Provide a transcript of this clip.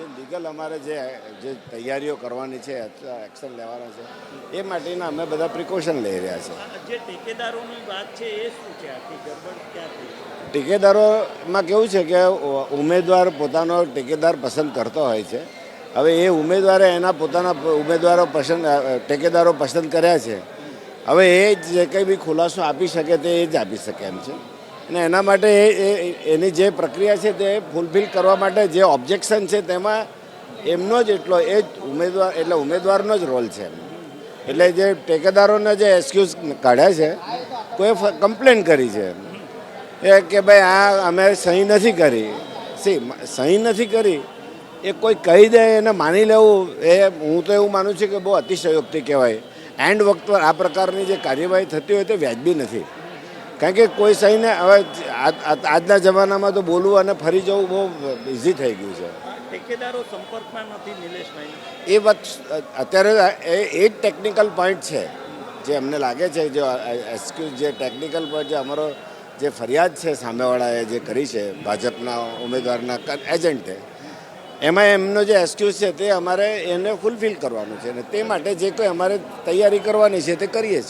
જે લીગલ અમારે જે જે તૈયારીઓ કરવાની છે એક્શન લેવાના છે એ માટેના અમે બધા પ્રિકોશન લઈ રહ્યા છે. જે ટેકેદારોની વાત છે એ શું છે? ઠેકેદારોમાં કેવું છે કે ઉમેદવાર પોતાનો ટેકેદાર પસંદ કરતો હોય છે. હવે એ ઉમેદવારે એના પોતાના ઉમેદવારો પસંદ ટેકેદારો પસંદ કર્યા છે. હવે એ જે કંઈ બી ખુલાસો આપી શકે તે એ જ આપી શકે એમ છે. અને એના માટે એની જે પ્રક્રિયા છે તે ફૂલફિલ કરવા માટે જે ઓબ્જેક્શન છે તેમાં એમનો જ એટલો એ જ ઉમેદવાર એટલે ઉમેદવારનો જ રોલ છે. એટલે જે ટેકેદારોને જે એક્સક્યુઝ કાઢ્યા છે, કોઈ કમ્પ્લેન કરી છે. એ કે ભાઈ, આ અમે સહી નથી કરી. સી સહી નથી કરી, એ કોઈ કહી દે, એને માની લેવું, એ હું તો એવું માનું છું કે બહુ અતિશયોક્તિ કહેવાય. એન્ડ વખત પર આ પ્રકારની જે કાર્યવાહી થતી હોય તે વ્યાજબી નથી. કારણ કે કોઈ સહીને હવે આજના જમાનામાં તો બોલવું અને ફરી જવું બહુ ઇઝી થઈ ગયું છે. ઠેકેદારો સંપર્કમાં નથી નિલેશભાઈ. એ વાત અત્યારે એ એ જ ટેકનિકલ પોઈન્ટ છે. જે અમને લાગે છે જે એક્સક્યુઝ જે ટેકનિકલ પોઈન્ટ જે અમારો જે ફરિયાદ છે સામેવાળાએ જે કરી છે ભાજપના ઉમેદવારના એજન્ટે એમાં એમનો જે એક્સક્યુઝ છે તે અમારે એને ફૂલફિલ કરવાનું છે અને તે માટે જે કોઈ અમારે તૈયારી કરવાની છે તે કરીએ છીએ.